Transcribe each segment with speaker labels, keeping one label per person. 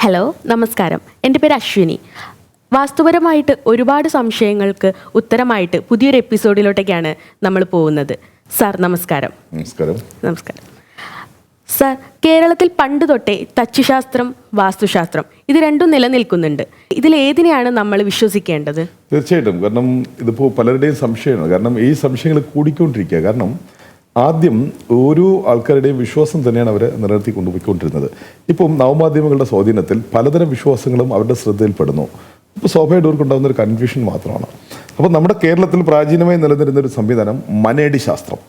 Speaker 1: Hello നമസ്കാരം. എന്റെ പേര് അശ്വിനി. വാസ്തുപരമായിട്ട് ഒരുപാട് സംശയങ്ങൾക്ക് ഉത്തരമായിട്ട് പുതിയൊരു എപ്പിസോഡിലോട്ടേക്കാണ് നമ്മൾ പോകുന്നത്. സാർ നമസ്കാരം.
Speaker 2: നമസ്കാരം.
Speaker 1: നമസ്കാരം. സാർ കേരളത്തിൽ പണ്ട് തൊട്ടേ തച്ചുശാസ്ത്രം വാസ്തുശാസ്ത്രം ഇത് രണ്ടും നിലനിൽക്കുന്നുണ്ട്. ഇതിൽ ഏതിനെയാണ് നമ്മൾ വിശ്വസിക്കേണ്ടത്?
Speaker 2: തീർച്ചയായിട്ടും. കാരണം ഇതിപ്പോൾ പലരുടെയും സംശയമാണ്. കാരണം ഈ സംശയങ്ങൾ കൂടിക്കൊണ്ടിരിക്കുക. കാരണം ആദ്യം ഓരോ ആൾക്കാരുടെയും വിശ്വാസം തന്നെയാണ് അവരെ നിലനിർത്തി കൊണ്ടുപോയിക്കൊണ്ടിരുന്നത്. ഇപ്പം നവമാധ്യമങ്ങളുടെ സ്വാധീനത്തിൽ പലതരം വിശ്വാസങ്ങളും അവരുടെ ശ്രദ്ധയിൽപ്പെടുന്നു. ഇപ്പോൾ സ്വാഭാവികമായിട്ട് അവർക്കുണ്ടാകുന്ന ഒരു കൺഫ്യൂഷൻ മാത്രമാണ്. അപ്പോൾ നമ്മുടെ കേരളത്തിൽ പ്രാചീനമായി നിലനിരുന്ന ഒരു സംവിധാനം മനേടി ശാസ്ത്രം.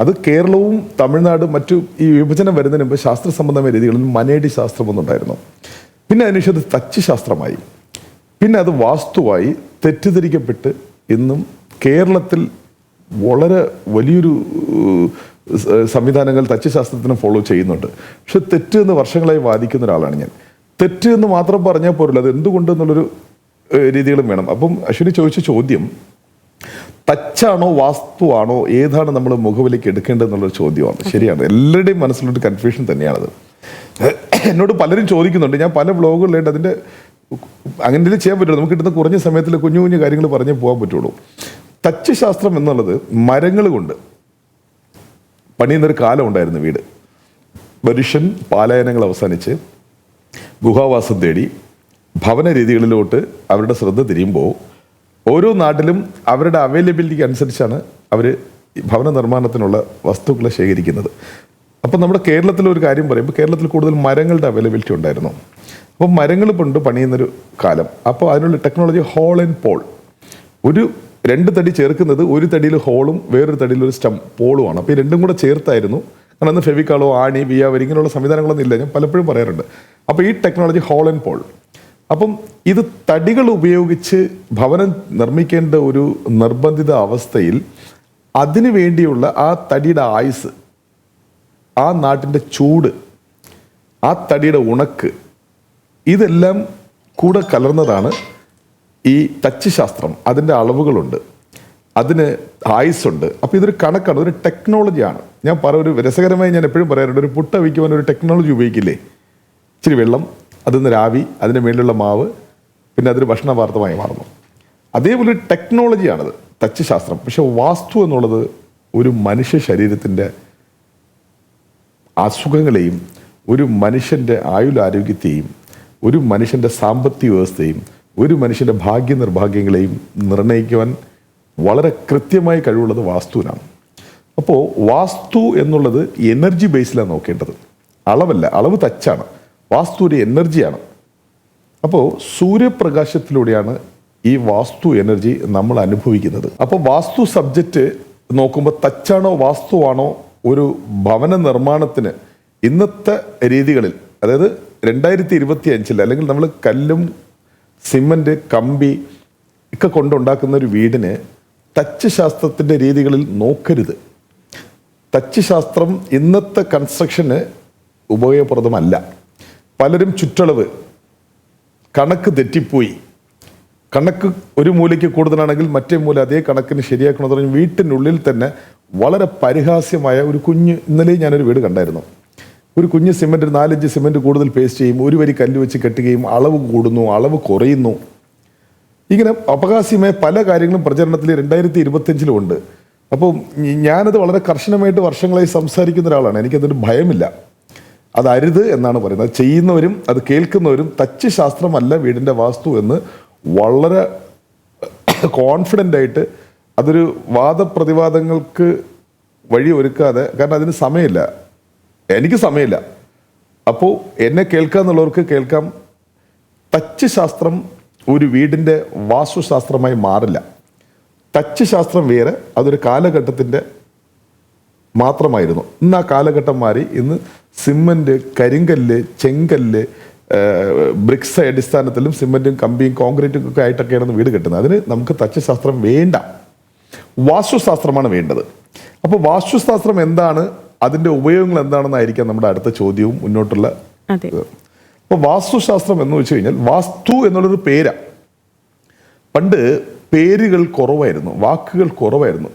Speaker 2: അത് കേരളവും തമിഴ്നാടും മറ്റു ഈ വിഭജനം വരുന്നതിന് മുമ്പ് ശാസ്ത്ര സംബന്ധമായ രീതികളിൽ മനേടി ശാസ്ത്രം ഒന്നുണ്ടായിരുന്നു പിന്നെ അതിനുശേഷം അത് തച്ച് ശാസ്ത്രമായി. പിന്നെ അത് വാസ്തുവായി തെറ്റിദ്ധരിക്കപ്പെട്ട് ഇന്നും കേരളത്തിൽ വളരെ വലിയൊരു സംവിധാനങ്ങൾ തച്ചുശാസ്ത്രത്തിന് ഫോളോ ചെയ്യുന്നുണ്ട്. പക്ഷെ തെറ്റ് എന്ന് വർഷങ്ങളായി വാദിക്കുന്ന ഒരാളാണ് ഞാൻ. തെറ്റ് എന്ന് മാത്രം പറഞ്ഞാൽ പോരല്ലോ അത് എന്തുകൊണ്ട് എന്നുള്ളൊരു രീതികളും വേണം. അപ്പം അശ്വിനി ചോദിച്ച ചോദ്യം തച്ചാണോ വാസ്തുവാണോ ഏതാണ് നമ്മൾ മുഖവിലേക്ക് എടുക്കേണ്ടത് എന്നുള്ളൊരു ചോദ്യമാണ് ശരിയാണ്. എല്ലാവരുടെയും മനസ്സിലൊരു കൺഫ്യൂഷൻ തന്നെയാണത്. എന്നോട് പലരും ചോദിക്കുന്നുണ്ട്. ഞാൻ പല വ്ളോഗുകളിലായിട്ട് അതിന്റെ അങ്ങനെ ചെയ്യാൻ പറ്റുള്ളൂ? നമുക്ക് കിട്ടുന്ന കുറഞ്ഞ സമയത്തിൽ കുഞ്ഞു കുഞ്ഞു കാര്യങ്ങൾ പറഞ്ഞേ പോകാൻ പറ്റുള്ളൂ. തച്ച് ശാസ്ത്രം എന്നുള്ളത് മരങ്ങൾ കൊണ്ട്. പണിയുന്നൊരു കാലം ഉണ്ടായിരുന്നു വീട്. മനുഷ്യൻ പാലായനങ്ങൾ അവസാനിച്ച് ഗുഹാവാസം തേടി ഭവന രീതികളിലോട്ട് അവരുടെ ശ്രദ്ധ തിരിയുമ്പോൾ ഓരോ നാട്ടിലും അവരുടെ അവൈലബിലിറ്റിക്ക് അനുസരിച്ചാണ് അവർ ഭവന നിർമ്മാണത്തിനുള്ള വസ്തുക്കൾ ശേഖരിക്കുന്നത്. അപ്പം നമ്മുടെ കേരളത്തിൽ ഒരു കാര്യം പറയുമ്പോൾ കേരളത്തിൽ കൂടുതൽ മരങ്ങളുടെ അവൈലബിലിറ്റി ഉണ്ടായിരുന്നു. അപ്പം മരങ്ങൾ കൊണ്ട് പണിയുന്നൊരു കാലം. അപ്പോൾ അതിനുള്ള ടെക്നോളജി ഹോൾ ആൻഡ് പോൾ ഒരു രണ്ട് തടി ചേർക്കുന്നത് ഒരു തടിയിൽ ഹോളും വേറൊരു തടിയിൽ ഒരു സ്റ്റം പോളുമാണ്. അപ്പോൾ ഈ രണ്ടും കൂടെ ചേർത്തായിരുന്നു. കാരണം അന്ന് ഫെവിക്കാളോ ആണി ബിയാവരി ഇങ്ങനെയുള്ള സംവിധാനങ്ങളൊന്നും ഇല്ല. ഞാൻ പലപ്പോഴും പറയാറുണ്ട്. അപ്പോൾ ഈ ടെക്നോളജി ഹോൾ ആൻഡ് പോൾ. അപ്പം ഇത് തടികൾ ഉപയോഗിച്ച് ഭവനം നിർമ്മിക്കേണ്ട ഒരു നിർബന്ധിത അവസ്ഥയിൽ അതിനു വേണ്ടിയുള്ള ആ തടിയുടെ ആയുസ് ആ നാട്ടിന്റെ ചൂട് ആ തടിയുടെ ഉണക്ക് ഇതെല്ലാം കൂടെ കലർന്നതാണ് ഈ ടച്ച് ശാസ്ത്രം അതിന്റെ അളവുകളുണ്ട് അതിന് ആയുസ്സുണ്ട് അപ്പോൾ ഇതൊരു കണക്കാണ് ഒരു ടെക്നോളജിയാണ് ഞാൻ പറ ഒരു രസകരമായി ഞാൻ എപ്പോഴും പറയാറുണ്ട് ഒരു പുട്ട വയ്ക്കുവാൻ ഒരു ടെക്നോളജി ഉപയോഗിക്കില്ലേ? ഇച്ചിരി വെള്ളം അതിൽ നിന്ന് രാവി അതിന്റെ മേളിലുള്ള മാവ് പിന്നെ അതൊരു ഭക്ഷണ പദാർത്ഥമായി മാറുന്നു. അതേപോലെ ടെക്നോളജിയാണത് ടച്ച് ശാസ്ത്രം. പക്ഷെ വാസ്തു എന്നുള്ളത് ഒരു മനുഷ്യ ശരീരത്തിന്റെ അസുഖങ്ങളെയും ഒരു മനുഷ്യന്റെ ആയുരാരോഗ്യത്തെയും ഒരു മനുഷ്യന്റെ സാമ്പത്തിക വ്യവസ്ഥയും ഒരു മനുഷ്യന്റെ ഭാഗ്യ നിർഭാഗ്യങ്ങളെയും നിർണയിക്കുവാൻ വളരെ കൃത്യമായി കഴിവുള്ളത് വാസ്തുവിനാണ്. അപ്പോൾ വാസ്തു എന്നുള്ളത് എനർജി ബേസിലാണ് നോക്കേണ്ടത്. അളവല്ല അളവ് തച്ചാണ്. വാസ്തു ഒരു എനർജിയാണ് അപ്പോൾ സൂര്യപ്രകാശത്തിലൂടെയാണ് ഈ വാസ്തു എനർജി നമ്മൾ അനുഭവിക്കുന്നത്. അപ്പോൾ വാസ്തു സബ്ജക്റ്റ് നോക്കുമ്പോൾ തച്ചാണോ വാസ്തുവാണോ ഒരു ഭവന നിർമ്മാണത്തിന് ഇന്നത്തെ രീതികളിൽ അതായത് രണ്ടായിരത്തി ഇരുപത്തി അഞ്ചിൽ അല്ലെങ്കിൽ നമ്മൾ കല്ലും സിമന്റ് കമ്പി ഒക്കെ കൊണ്ടുണ്ടാക്കുന്ന ഒരു വീടിന് തച്ച് ശാസ്ത്രത്തിന്റെ രീതികളിൽ നോക്കരുത്. തച്ച് ശാസ്ത്രം ഇന്നത്തെ കൺസ്ട്രക്ഷന് ഉപയോഗപ്രദമല്ല. പലരും ചുറ്റളവ് കണക്ക് തെറ്റിപ്പോയി. കണക്ക് ഒരു മൂലയ്ക്ക് കൂടുതലാണെങ്കിൽ മറ്റേ മൂല അതേ കണക്കിന് ശരിയാക്കണമെന്ന് പറഞ്ഞ് വീട്ടിനുള്ളിൽ തന്നെ വളരെ പരിഹാസ്യമായ ഒരു കുഞ്ഞ് ഇന്നലെ ഞാനൊരു വീട് കണ്ടായിരുന്നു. ഒരു കുഞ്ഞ് സിമെന്റ് നാലഞ്ച് സിമെന്റ് കൂടുതൽ പേസ്റ്റ് ചെയ്യും ഒരു വരി കല്ല് വെച്ച് കെട്ടുകയും അളവ് കൂടുന്നു അളവ് കുറയുന്നു. ഇങ്ങനെ അപകാസ്യമായ പല കാര്യങ്ങളും പ്രചരണത്തിൽ രണ്ടായിരത്തി ഉണ്ട്. അപ്പോൾ ഞാനത് വളരെ കർശനമായിട്ട് വർഷങ്ങളായി സംസാരിക്കുന്ന ഒരാളാണ്. എനിക്കതൊരു ഭയമില്ല. അത് അരുത് എന്നാണ് പറയുന്നത്. ചെയ്യുന്നവരും അത് കേൾക്കുന്നവരും തച്ച് ശാസ്ത്രമല്ല വീടിന്റെ വാസ്തു എന്ന് വളരെ കോൺഫിഡന്റ് ആയിട്ട് അതൊരു വാദപ്രതിവാദങ്ങൾക്ക് വഴി ഒരുക്കാതെ കാരണം അതിന് സമയമില്ല. എനിക്ക് സമയമില്ല. അപ്പോൾ എന്നെ കേൾക്കുക എന്നുള്ളവർക്ക് കേൾക്കാം. തച്ച് ശാസ്ത്രം ഒരു വീടിന്റെ വാസ്തുശാസ്ത്രമായി മാറില്ല. തച്ച് ശാസ്ത്രം വേറെ അതൊരു കാലഘട്ടത്തിന്റെ മാത്രമായിരുന്നു. ഇന്ന് ആ കാലഘട്ടം മാറി. ഇന്ന് സിമന്റ് കരിങ്കല്ല് ചെങ്കല്ല് ബ്രിക്സ് അടിസ്ഥാനത്തിലും സിമന്റും കമ്പിയും കോൺക്രീറ്റും ഒക്കെ ആയിട്ടൊക്കെയാണ് വീട് കെട്ടുന്നത്. അതിന് നമുക്ക് തച്ചശാസ്ത്രം വേണ്ട. വാസ്തുശാസ്ത്രമാണ് വേണ്ടത്. അപ്പോൾ വാസ്തുശാസ്ത്രം എന്താണ്? അതിന്റെ ഉപയോഗങ്ങൾ എന്താണെന്നായിരിക്കാം നമ്മുടെ അടുത്ത ചോദ്യവും മുന്നോട്ടുള്ള അപ്പോൾ വാസ്തുശാസ്ത്രം എന്ന് വെച്ച് കഴിഞ്ഞാൽ വാസ്തു എന്നുള്ളൊരു പേരാ. പണ്ട് പേരുകൾ കുറവായിരുന്നു വാക്കുകൾ കുറവായിരുന്നു.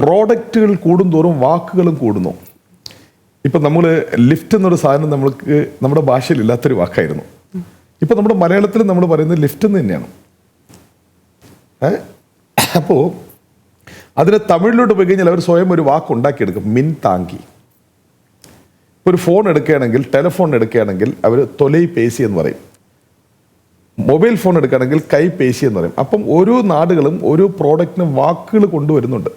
Speaker 2: പ്രോഡക്റ്റുകൾ കൂടുന്തോറും വാക്കുകളും കൂടുന്നു. ഇപ്പം നമ്മൾ ലിഫ്റ്റ് എന്നൊരു സാധനം നമ്മൾക്ക് നമ്മുടെ ഭാഷയിൽ ഇല്ലാത്തൊരു വാക്കായിരുന്നു. ഇപ്പം നമ്മുടെ മലയാളത്തിൽ നമ്മൾ പറയുന്നത് ലിഫ്റ്റ് എന്ന് തന്നെയാണ്. ഏ? അതിന് തമിഴിലോട്ട് പോയി കഴിഞ്ഞാൽ അവർ സ്വയം ഒരു വാക്ക് ഉണ്ടാക്കിയെടുക്കും. മിൻ താങ്കി. ഇപ്പോൾ ഒരു ഫോൺ എടുക്കുകയാണെങ്കിൽ ടെലിഫോൺ എടുക്കുകയാണെങ്കിൽ അവർ തൊലൈ പേശി എന്ന് പറയും. മൊബൈൽ ഫോൺ എടുക്കുകയാണെങ്കിൽ കൈ പേശി എന്ന് പറയും. അപ്പം ഓരോ നാടുകളും ഓരോ പ്രോഡക്റ്റിന് വാക്കുകൾ കൊണ്ടുവരുന്നുണ്ട്.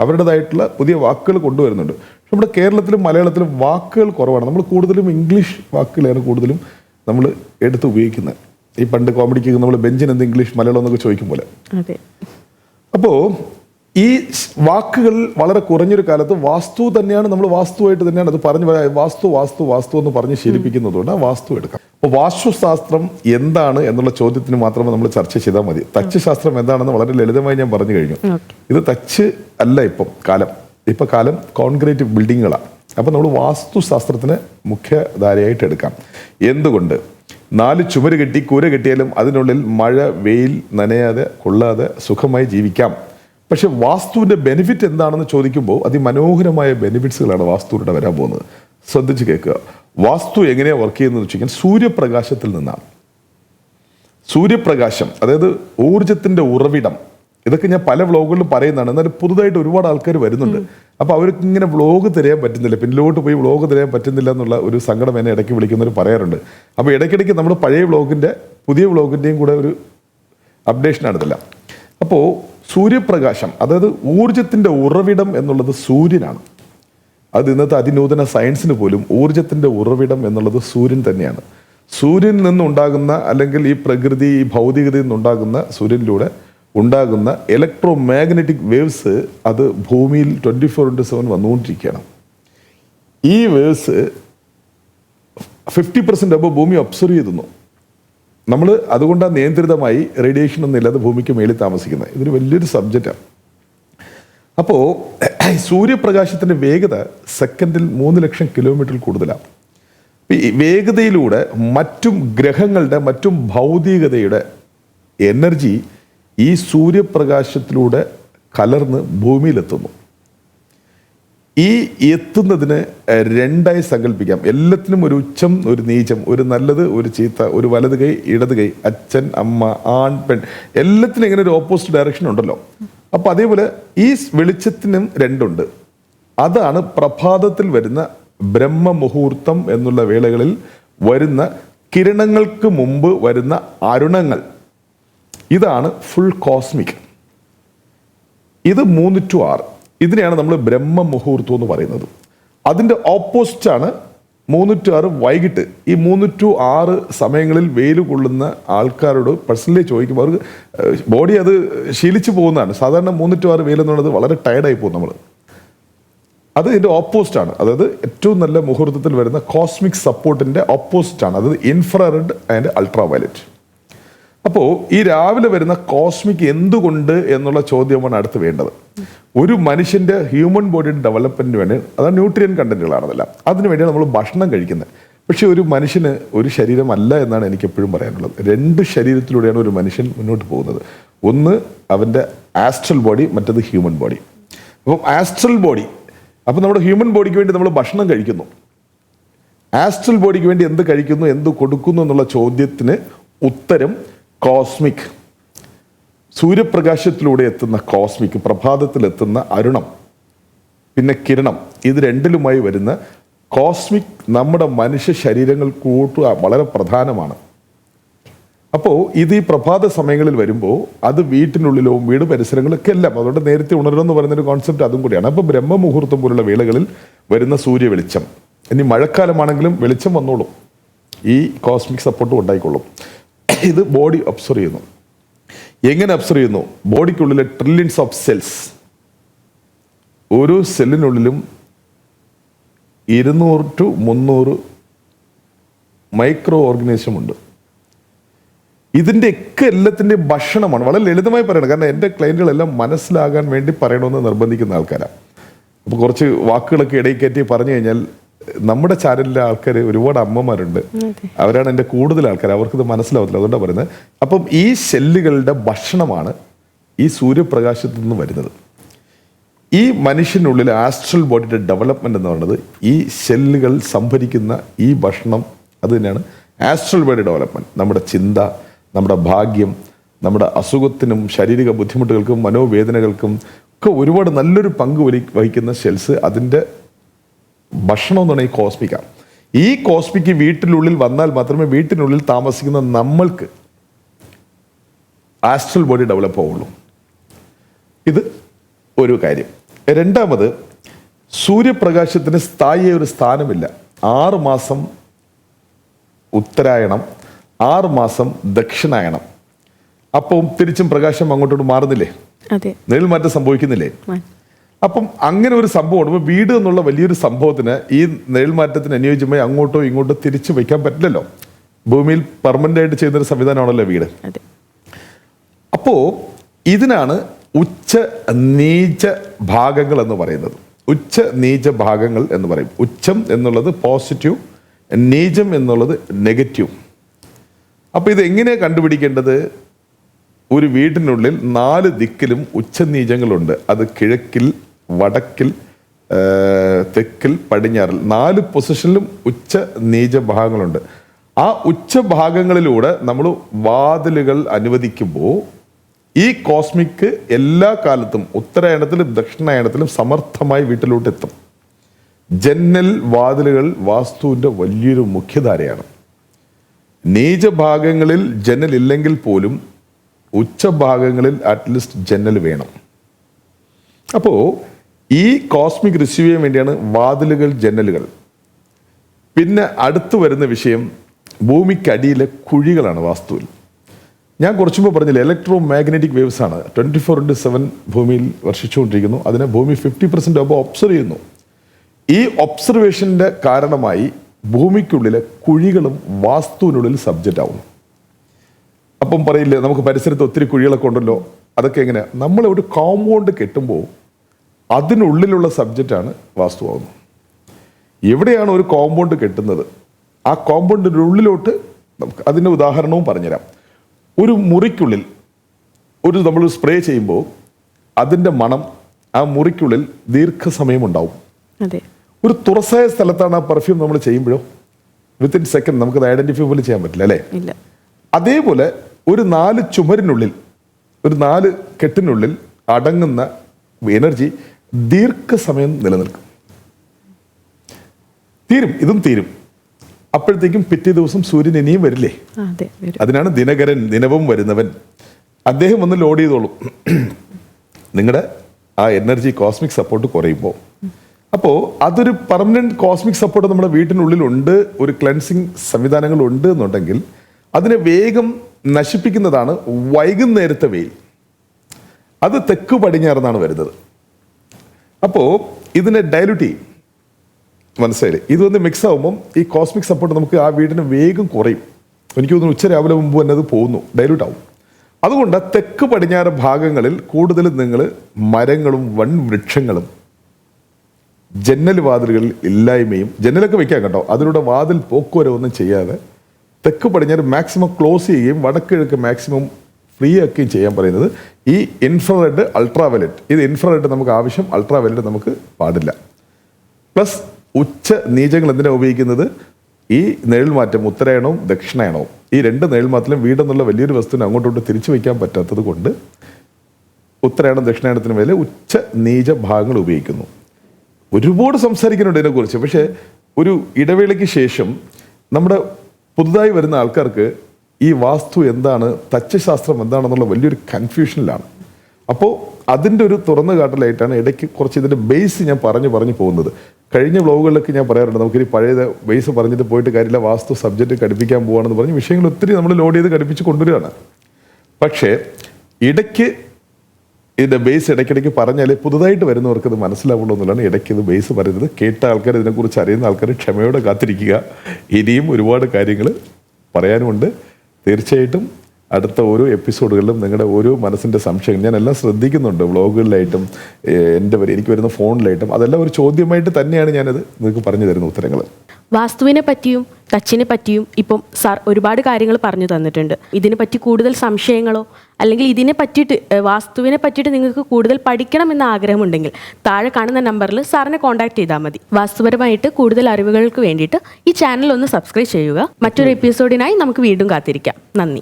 Speaker 2: അവരുടേതായിട്ടുള്ള പുതിയ വാക്കുകൾ കൊണ്ടുവരുന്നുണ്ട്. പക്ഷെ നമ്മുടെ കേരളത്തിലും മലയാളത്തിലും വാക്കുകൾ കുറവാണ്. നമ്മൾ കൂടുതലും ഇംഗ്ലീഷ് വാക്കുകളാണ് കൂടുതലും നമ്മൾ എടുത്ത് ഉപയോഗിക്കുന്നത്. ഈ പണ്ട് കോമഡിക്ക് നമ്മൾ ബെഞ്ചിന് എന്ത് ഇംഗ്ലീഷ് മലയാളം എന്നൊക്കെ ചോദിക്കും പോലെ. അപ്പോൾ ഈ വാക്കുകൾ വളരെ കുറഞ്ഞൊരു കാലത്ത് വാസ്തു തന്നെയാണ് നമ്മൾ വാസ്തുവായിട്ട് തന്നെയാണ് അത് പറഞ്ഞു വാസ്തു വാസ്തു വാസ്തു എന്ന് പറഞ്ഞ് ശീലിപ്പിക്കുന്നതുകൊണ്ട് ആ വാസ്തു എടുക്കാം. അപ്പോൾ വാസ്തുശാസ്ത്രം എന്താണ് എന്നുള്ള ചോദ്യത്തിന് മാത്രമേ നമ്മൾ ചർച്ച ചെയ്താൽ മതി. തച്ചുശാസ്ത്രം എന്താണെന്ന് വളരെ ലളിതമായി ഞാൻ പറഞ്ഞു കഴിഞ്ഞു. ഇത് തച്ച് അല്ല ഇപ്പം കാലം. ഇപ്പൊ കാലം കോൺക്രീറ്റ് ബിൽഡിങ്ങുകളാണ് അപ്പം നമ്മൾ വാസ്തുശാസ്ത്രത്തിന് മുഖ്യധാരയായിട്ട് എടുക്കാം. എന്തുകൊണ്ട്? നാല് ചുമര് കെട്ടി കൂര കെട്ടിയാലും അതിനുള്ളിൽ മഴ വെയിൽ നനയാതെ കൊള്ളാതെ സുഖമായി ജീവിക്കാം. പക്ഷെ വാസ്തുവിന്റെ ബെനിഫിറ്റ് എന്താണെന്ന് ചോദിക്കുമ്പോൾ അതിമനോഹരമായ ബെനിഫിറ്റ്സുകളാണ് വാസ്തുവിലൂടെ വരാൻ പോകുന്നത്. ശ്രദ്ധിച്ച് കേൾക്കുക. വാസ്തു എങ്ങനെയാണ് വർക്ക് ചെയ്യുന്നത് വെച്ച് കഴിഞ്ഞാൽ സൂര്യപ്രകാശത്തിൽ നിന്നാണ്. സൂര്യപ്രകാശം അതായത് ഊർജത്തിന്റെ ഉറവിടം. ഇതൊക്കെ ഞാൻ പല വ്ളോഗുകളിലും പറയുന്നതാണ്. എന്നാലും പുതുതായിട്ട് ഒരുപാട് ആൾക്കാർ വരുന്നുണ്ട്. അപ്പോൾ അവർക്ക് ഇങ്ങനെ വ്ളോഗ് തിരയാൻ പറ്റുന്നില്ല. പിന്നിലോട്ട് പോയി വ്ളോഗ് തിരയാൻ പറ്റുന്നില്ല എന്നുള്ള ഒരു സങ്കടം എന്നെ ഇടയ്ക്ക് വിളിക്കുന്നവർ പറയാറുണ്ട്. അപ്പോൾ ഇടയ്ക്കിടയ്ക്ക് നമ്മൾ പഴയ വ്ളോഗിന്റെ പുതിയ വ്ളോഗിന്റെയും കൂടെ ഒരു അപ്ഡേഷൻ നടത്തില്ല അപ്പോൾ സൂര്യപ്രകാശം അതായത് ഊർജത്തിന്റെ ഉറവിടം എന്നുള്ളത് സൂര്യനാണ്. അത് ഇന്നത്തെ അതിനൂതന സയൻസിന് പോലും ഊർജത്തിന്റെ ഉറവിടം എന്നുള്ളത് സൂര്യൻ തന്നെയാണ്. സൂര്യനിൽ നിന്നുണ്ടാകുന്ന അല്ലെങ്കിൽ ഈ പ്രകൃതി ഈ ഭൗതികതയിൽ നിന്നുണ്ടാകുന്ന സൂര്യനിലൂടെ ഉണ്ടാകുന്ന ഇലക്ട്രോ മാഗ്നറ്റിക് വേവ്സ് അത് ഭൂമിയിൽ ട്വന്റി ഫോർ ഇന്റു സെവൻ വന്നുകൊണ്ടിരിക്കുകയാണ്. ഈ വേവ്സ് ഫിഫ്റ്റി പെർസെന്റ് അപ്പോൾ ഭൂമി ഒബ്സർവ് ചെയ്തുന്നു നമ്മൾ അതുകൊണ്ടാണ് നിയന്ത്രിതമായി റേഡിയേഷൻ ഒന്നും ഇല്ലാതെ ഭൂമിക്ക് മേളിൽ താമസിക്കുന്നത്. ഇതൊരു വലിയൊരു സബ്ജക്റ്റാണ് അപ്പോൾ സൂര്യപ്രകാശത്തിന്റെ വേഗത സെക്കൻഡിൽ മൂന്ന് ലക്ഷം കിലോമീറ്ററിൽ കൂടുതലാണ്. ഈ വേഗതയിലൂടെ മറ്റും ഗ്രഹങ്ങളുടെ മറ്റും ഭൗതികതയുടെ എനർജി ഈ സൂര്യപ്രകാശത്തിലൂടെ കലർന്ന് ഭൂമിയിലെത്തുന്നു. ഈ എത്തുന്നതിന് രണ്ടായി സങ്കല്പിക്കാം. എല്ലാത്തിനും ഒരു ഉച്ചം ഒരു നീചം ഒരു നല്ലത് ഒരു ചീത്ത ഒരു വലത് കൈ ഇടത് കൈ അച്ഛൻ അമ്മ ആൺ പെൺ എല്ലാത്തിനും ഇങ്ങനെ ഒരു ഓപ്പോസിറ്റ് ഡയറക്ഷൻ ഉണ്ടല്ലോ. അപ്പോൾ അതേപോലെ ഈ വെളിച്ചത്തിനും രണ്ടുണ്ട്. അതാണ് പ്രഭാതത്തിൽ വരുന്ന ബ്രഹ്മമുഹൂർത്തം എന്നുള്ള വേളകളിൽ വരുന്ന കിരണങ്ങൾക്ക് മുമ്പ് വരുന്ന അരുണങ്ങൾ. ഇതാണ് ഫുൾ കോസ്മിക് ഇത് മൂന്ന് ടു ആറ്. ഇതിനെയാണ് നമ്മൾ ബ്രഹ്മ മുഹൂർത്തം എന്ന് പറയുന്നത്. അതിന്റെ ഓപ്പോസിറ്റാണ് മൂന്ന് ടു ആറ് വൈകിട്ട്. ഈ മൂന്ന് ടു ആറ് സമയങ്ങളിൽ വെയിൽ കൊള്ളുന്ന ആൾക്കാരോട് പേഴ്സണലി ചോദിക്കുമ്പോൾ അവർക്ക് ബോഡി അത് ശീലിച്ചു പോകുന്നതാണ്. സാധാരണ മൂന്ന് ടു ആറ് വെയിൽ എന്നുള്ളത് വളരെ ടയർഡായി പോകും നമ്മൾ. അത് ഇതിന്റെ ഓപ്പോസിറ്റാണ്. അതായത് ഏറ്റവും നല്ല മുഹൂർത്തത്തിൽ വരുന്ന കോസ്മിക് സപ്പോർട്ടിന്റെ ഓപ്പോസിറ്റാണ് അതായത് ഇൻഫ്രാറെഡ് ആൻഡ് അൾട്രാ വയലറ്റ് അപ്പോൾ ഈ രാവിലെ വരുന്ന കോസ്മിക് എന്തുകൊണ്ട് എന്നുള്ള ചോദ്യമാണ് അടുത്ത് വേണ്ടത്. ഒരു മനുഷ്യന്റെ ഹ്യൂമൻ ബോഡിയുടെ ഡെവലപ്മെന്റിന് വേണ്ടി അതാണ് ന്യൂട്രിയൻ കണ്ടന്റുകളാണ് അതിന് അതിനു വേണ്ടിയാണ് നമ്മൾ ഭക്ഷണം കഴിക്കുന്നത്. പക്ഷേ ഒരു മനുഷ്യന് ഒരു ശരീരമല്ല എന്നാണ് എനിക്ക് എപ്പോഴും പറയാനുള്ളത്. രണ്ട് ശരീരത്തിലൂടെയാണ് ഒരു മനുഷ്യൻ മുന്നോട്ട് പോകുന്നത്. ഒന്ന് അവന്റെ ആസ്ട്രൽ ബോഡി മറ്റത് ഹ്യൂമൻ ബോഡി അപ്പം ആസ്ട്രൽ ബോഡി അപ്പം നമ്മുടെ ഹ്യൂമൻ ബോഡിക്ക് വേണ്ടി നമ്മൾ ഭക്ഷണം കഴിക്കുന്നു. ആസ്ട്രൽ ബോഡിക്ക് വേണ്ടി എന്ത് കഴിക്കുന്നു എന്ത് കൊടുക്കുന്നു എന്നുള്ള ചോദ്യത്തിന് ഉത്തരം കോസ്മിക്. സൂര്യപ്രകാശത്തിലൂടെ എത്തുന്ന കോസ്മിക് പ്രഭാതത്തിലെത്തുന്ന അരുണം പിന്നെ കിരണം ഇത് രണ്ടിലുമായി വരുന്ന കോസ്മിക് നമ്മുടെ മനുഷ്യ ശരീരങ്ങൾ കൂട്ടുക വളരെ പ്രധാനമാണ്. അപ്പോൾ ഇത് ഈ പ്രഭാത സമയങ്ങളിൽ വരുമ്പോൾ അത് വീട്ടിനുള്ളിലോ വീട് പരിസരങ്ങളൊക്കെ എല്ലാം അതുകൊണ്ട് നേരത്തെ ഉണരുമെന്ന് പറയുന്നൊരു കോൺസെപ്റ്റ് അതും കൂടിയാണ്. അപ്പോൾ ബ്രഹ്മമുഹൂർത്തം പോലുള്ള വേളകളിൽ വരുന്ന സൂര്യ വെളിച്ചം ഇനി മഴക്കാലമാണെങ്കിലും വെളിച്ചം വന്നോളും. ഈ കോസ്മിക് സപ്പോർട്ടും ഉണ്ടായിക്കൊള്ളും. ഇത് ബോഡി ഒബ്സർവ് ചെയ്യുന്നു. എങ്ങനെ ഒബ്സർവ് ചെയ്യുന്നു? ബോഡിക്കുള്ളിലെ ട്രില്യൻസ് ഓഫ് സെൽസ് ഒരു സെല്ലിനുള്ളിലും ഇരുന്നൂറ് ടു മുന്നൂറ് മൈക്രോ ഓർഗനൈസം ഉണ്ട്. ഇതിന്റെ ഒക്കെ എല്ലാത്തിന്റെയും ഭക്ഷണമാണ്. വളരെ ലളിതമായി പറയണം. കാരണം എന്റെ ക്ലയന്റുകളെല്ലാം മനസ്സിലാകാൻ വേണ്ടി പറയണമെന്ന് നിർബന്ധിക്കുന്ന ആൾക്കാരാണ് അപ്പോൾ കുറച്ച് വാക്കുകളൊക്കെ ഇടയിൽ കയറ്റി പറഞ്ഞു കഴിഞ്ഞാൽ നമ്മുടെ ചാനലിലെ ആൾക്കാർ ഒരുപാട് അമ്മമാരുണ്ട്. അവരാണ് എന്റെ കൂടുതൽ ആൾക്കാർ. അവർക്കിത് മനസ്സിലാവത്തില്ല. അതുകൊണ്ടാണ് പറയുന്നത് അപ്പം ഈ സെല്ലുകളുടെ ഭക്ഷണമാണ് ഈ സൂര്യപ്രകാശത്തിൽ നിന്ന് വരുന്നത്. ഈ മനുഷ്യനുള്ളിൽ ആസ്ട്രൽ ബോഡിയുടെ ഡെവലപ്മെന്റ് എന്ന് പറയുന്നത് ഈ സെല്ലുകൾ സംഭരിക്കുന്ന ഈ ഭക്ഷണം അത് തന്നെയാണ് ആസ്ട്രൽ ബോഡി ഡെവലപ്മെന്റ് നമ്മുടെ ചിന്ത നമ്മുടെ ഭാഗ്യം നമ്മുടെ അസുഖത്തിനും ശാരീരിക ബുദ്ധിമുട്ടുകൾക്കും മനോവേദനകൾക്കും ഒക്കെ ഒരുപാട് നല്ലൊരു പങ്ക് വലി- വഹിക്കുന്ന സെൽസ് അതിന്റെ ഭക്ഷണം എന്ന് പറഞ്ഞാൽ ഈ കോസ്മിക്കാണ്. ഈ കോസ്മിക്ക് വീട്ടിനുള്ളിൽ വന്നാൽ മാത്രമേ വീട്ടിനുള്ളിൽ താമസിക്കുന്ന നമ്മൾക്ക് ആസ്ട്രൽ ബോഡി ഡെവലപ്പ് ആവുള്ളൂ. ഇത് ഒരു കാര്യം. രണ്ടാമത് സൂര്യപ്രകാശത്തിന് സ്ഥായിയായ ഒരു സ്ഥാനമില്ല. ആറ് മാസം ഉത്തരായണം ആറ് മാസം ദക്ഷിണായണം. അപ്പം തിരിച്ചും പ്രകാശം അങ്ങോട്ടോട്ട് മാറുന്നില്ലേ? നിഴൽമാറ്റം സംഭവിക്കുന്നില്ലേ? അപ്പം അങ്ങനെ ഒരു സംഭവമാണ് ഉണ്ടോ വീട് എന്നുള്ള വലിയൊരു സംഭവത്തിന് ഈ നിഴൽമാറ്റത്തിന് അനുയോജ്യമായി അങ്ങോട്ടോ ഇങ്ങോട്ടോ തിരിച്ചു വയ്ക്കാൻ പറ്റില്ലല്ലോ. ഭൂമിയിൽ പെർമനന്റ് ആയിട്ട് ചെയ്യുന്ന ഒരു സംവിധാനമാണല്ലോ വീട്. അപ്പോ ഇതിനാണ് ഉച്ച നീച്ച ഭാഗങ്ങൾ എന്ന് പറയുന്നത്. ഉച്ച നീച ഭാഗങ്ങൾ എന്ന് പറയും. ഉച്ചം എന്നുള്ളത് പോസിറ്റീവ് നീചം എന്നുള്ളത് നെഗറ്റീവ് അപ്പോൾ ഇത് എങ്ങനെയാണ് കണ്ടുപിടിക്കേണ്ടത്? ഒരു വീടിനുള്ളിൽ നാല് ദിക്കിലും ഉച്ചനീചങ്ങളുണ്ട് അത് കിഴക്കിൽ വടക്കിൽ തെക്കിൽ പടിഞ്ഞാറിൽ നാല് പൊസിഷനിലും ഉച്ച നീച ഭാഗങ്ങളുണ്ട്. ആ ഉച്ച ഭാഗങ്ങളിലൂടെ നമ്മൾ വാതിലുകൾ അനുവദിക്കുമ്പോൾ ഈ കോസ്മിക് എല്ലാ കാലത്തും ഉത്തരായണത്തിലും ദക്ഷിണായണത്തിലും സമർത്ഥമായി വീട്ടിലോട്ട് എത്തും. ജന്നൽ വാതിലുകൾ വാസ്തുവിന്റെ വലിയൊരു മുഖ്യധാരയാണ്. ജനൽ ഇല്ലെങ്കിൽ പോലും ഉച്ചഭാഗങ്ങളിൽ അറ്റ്ലീസ്റ്റ് ജനൽ വേണം. അപ്പോൾ ഈ കോസ്മിക് റിസീവ് ചെയ്യാൻ വേണ്ടിയാണ് വാതിലുകൾ ജനലുകൾ. പിന്നെ അടുത്ത് വരുന്ന വിഷയം ഭൂമിക്കടിയിലെ കുഴികളാണ് വാസ്തുവിൽ. ഞാൻ കുറച്ചു മുമ്പ് പറഞ്ഞില്ല ഇലക്ട്രോ മാഗ്നറ്റിക് വേവ്സ് ആണ്. ട്വന്റി ഫോർ ഇന്റു സെവൻ ഭൂമിയിൽ വർഷിച്ചുകൊണ്ടിരിക്കുന്നു. അതിനെ ഭൂമി ഫിഫ്റ്റി പെർസെന്റ് ഒബ് ഒബ്സർവ് ചെയ്യുന്നു. ഈ ഒബ്സർവേഷന്റെ കാരണമായി ഭൂമിക്കുള്ളിലെ കുഴികളും വാസ്തുവിനുള്ളിൽ സബ്ജക്റ്റ് ആവുന്നു. അപ്പം പറയില്ലേ നമുക്ക് പരിസരത്ത് ഒത്തിരി കുഴികളൊക്കെ ഉണ്ടല്ലോ അതൊക്കെ എങ്ങനെ നമ്മൾ ഒരു കോമ്പൗണ്ട് കെട്ടുമ്പോൾ അതിനുള്ളിലുള്ള സബ്ജക്റ്റാണ് വാസ്തുവാകുന്നത്. എവിടെയാണ് ഒരു കോമ്പൗണ്ട് കെട്ടുന്നത്? ആ കോമ്പൗണ്ടിന്റെ ഉള്ളിലോട്ട് നമുക്ക് അതിന്റെ ഉദാഹരണവും പറഞ്ഞുതരാം. ഒരു മുറിക്കുള്ളിൽ ഒരു നമ്മൾ സ്പ്രേ ചെയ്യുമ്പോൾ അതിന്റെ മണം ആ മുറിക്കുള്ളിൽ ദീർഘസമയം ഉണ്ടാവും. ഒരു തുറസായ സ്ഥലത്താണ് ആ പെർഫ്യൂം നമ്മൾ ചെയ്യുമ്പോഴോ? വിത്തിൻ സെക്കൻഡ് നമുക്കത് ഐഡന്റിഫൈ പോലും ചെയ്യാൻ പറ്റില്ല അല്ലേ? അതേപോലെ ഒരു നാല് ചുമരിനുള്ളിൽ ഒരു നാല് കെട്ടിനുള്ളിൽ അടങ്ങുന്ന എനർജി ദീർഘസമയം നിലനിൽക്കും. തീരും ഇതും തീരും. അപ്പോഴത്തേക്കും പിറ്റേ ദിവസം സൂര്യൻ ഇനിയും വരില്ലേ?
Speaker 1: അതെ
Speaker 2: അതിനാണ് ദിനകരൻ ദിനവും വരുന്നവൻ. അദ്ദേഹം ഒന്ന് ലോഡ് ചെയ്തോളും. നിങ്ങളുടെ ആ എനർജി കോസ്മിക് സപ്പോർട്ട് കുറയുമ്പോൾ അപ്പോൾ അതൊരു പെർമനന്റ് കോസ്മിക് സപ്പോർട്ട് നമ്മുടെ വീട്ടിനുള്ളിലുണ്ട് ഒരു ക്ലൻസിങ് സംവിധാനങ്ങൾ ഉണ്ട് എന്നുണ്ടെങ്കിൽ അതിനെ വേഗം നശിപ്പിക്കുന്നതാണ് വൈകുന്നേരത്തെ വെയിൽ. അത് തെക്ക് പടിഞ്ഞാറെന്നാണ് വരുന്നത്. അപ്പോൾ ഇതിനെ ഡയലൂട്ട് ചെയ്യും. മനസ്സിലായി ഇതൊന്ന് മിക്സ് ആകുമ്പം ഈ കോസ്മിക് സപ്പോർട്ട് നമുക്ക് ആ വീടിന് വേഗം കുറയും. എനിക്ക് തോന്നുന്നു ഉച്ച രാവിലെ മുമ്പ് തന്നെ അത് പോകുന്നു. ഡൈലൂട്ട് ആവും. അതുകൊണ്ട് തെക്ക് പടിഞ്ഞാറ് ഭാഗങ്ങളിൽ കൂടുതലും നിങ്ങൾ മരങ്ങളും വൺ വൃക്ഷങ്ങളും ജന്നൽ വാതിലുകളിൽ ഇല്ലായ്മയും ജന്നലൊക്കെ വെക്കാം കേട്ടോ. അതിലൂടെ വാതിൽ പോക്കുവരവൊന്നും ചെയ്യാതെ തെക്ക് പടിഞ്ഞാറ് മാക്സിമം ക്ലോസ് ചെയ്യുകയും വടക്കിഴക്ക് മാക്സിമം ഫ്രീ ആക്കുകയും ചെയ്യാൻ പറയുന്നത് ഈ ഇൻഫ്രാറെഡ് അൾട്രാവയലറ്റ് ഇത് ഇൻഫ്രാറെഡ് നമുക്ക് ആവശ്യം അൾട്രാവയലറ്റ് നമുക്ക് പാടില്ല. പ്ലസ് ഉച്ച നീചങ്ങൾ എന്തിനാണ് ഉപയോഗിക്കുന്നത്? ഈ നിഴൽമാറ്റം ഉത്തരായണവും ദക്ഷിണായണവും. ഈ രണ്ട് നിഴൽമാറ്റത്തിലും വീടെന്നുള്ള വലിയൊരു വസ്തുവിനെ അങ്ങോട്ടോട്ട് തിരിച്ചു വയ്ക്കാൻ പറ്റാത്തത് കൊണ്ട് ഉത്തരായണം ദക്ഷിണായണത്തിന് മേലെ ഉച്ച നീച ഭാഗങ്ങൾ ഉപയോഗിക്കുന്നു. ഒരുപാട് സംസാരിക്കുന്നുണ്ട് ഇതിനെക്കുറിച്ച്. പക്ഷേ ഒരു ഇടവേളയ്ക്ക് ശേഷം നമ്മുടെ പുതുതായി വരുന്ന ആൾക്കാർക്ക് ഈ വാസ്തു എന്താണ് തച്ചശാസ്ത്രം എന്താണെന്നുള്ള വലിയൊരു കൺഫ്യൂഷനിലാണ് അപ്പോൾ അതിന്റെ ഒരു തുറന്നു കാട്ടലായിട്ടാണ് ഇടയ്ക്ക് കുറച്ച് ഇതിന്റെ ബേസ് ഞാൻ പറഞ്ഞു പറഞ്ഞു പോകുന്നത്. കഴിഞ്ഞ വ്ലോഗുകളിലൊക്കെ ഞാൻ പറയാറുണ്ട് നമുക്കിനി പഴയ ബേസ് പറഞ്ഞിട്ട് പോയിട്ട് കാര്യമില്ല വാസ്തു സബ്ജക്റ്റ് ഘടിപ്പിക്കാൻ പോവാണെന്ന് പറഞ്ഞ് വിഷയങ്ങൾ ഒത്തിരി നമ്മൾ ലോഡ് ചെയ്ത് ഘടിപ്പിച്ച് കൊണ്ടുവരികയാണ്. പക്ഷേ ഇടയ്ക്ക് ഇതിന്റെ ബേസ് ഇടയ്ക്കിടയ്ക്ക് പറഞ്ഞാൽ പുതുതായിട്ട് വരുന്നവർക്ക് ഇത് മനസ്സിലാവുള്ളൂ എന്നുള്ളതാണ് ഇടയ്ക്ക് ഇത് ബേസ് പറയുന്നത്. കേട്ട ആൾക്കാർ ഇതിനെക്കുറിച്ച് അറിയുന്ന ആൾക്കാർ ക്ഷമയോടെ കാത്തിരിക്കുക. ഇനിയും ഒരുപാട് കാര്യങ്ങൾ പറയാനുമുണ്ട്. തീർച്ചയായിട്ടും അടുത്ത ഓരോ എപ്പിസോഡുകളിലും നിങ്ങളുടെ ഓരോ മനസ്സിന്റെ സംശയം ഞാൻ എല്ലാം ശ്രദ്ധിക്കുന്നുണ്ട്. വ്ളോഗുകളിലായിട്ടും എന്റെ എനിക്ക് വരുന്ന ഫോണിലായിട്ടും. അതെല്ലാം ഒരു ചോദ്യമായിട്ട് തന്നെയാണ് ഞാനത് നിങ്ങൾക്ക് പറഞ്ഞു തരുന്ന ഉത്തരങ്ങൾ
Speaker 1: വാസ്തുവിനെ പറ്റിയും ടച്ചിനെ പറ്റിയും ഇപ്പം സാർ ഒരുപാട് കാര്യങ്ങൾ പറഞ്ഞു തന്നിട്ടുണ്ട്. ഇതിനെ പറ്റി കൂടുതൽ സംശയങ്ങളോ അല്ലെങ്കിൽ ഇതിനെ പറ്റിയിട്ട് വാസ്തുവിനെ പറ്റിയിട്ട് നിങ്ങൾക്ക് കൂടുതൽ പഠിക്കണം എന്ന ആഗ്രഹമുണ്ടെങ്കിൽ താഴെ കാണുന്ന നമ്പറിൽ സാറിനെ കോൺടാക്ട് ചെയ്താൽ മതി. വാസ്തുപരമായിട്ട് കൂടുതൽ അറിവുകൾക്ക് വേണ്ടിയിട്ട് ഈ ചാനൽ ഒന്ന് സബ്സ്ക്രൈബ് ചെയ്യുക. മറ്റൊരു എപ്പിസോഡിനായി നമുക്ക് വീണ്ടും കാത്തിരിക്കാം. നന്ദി.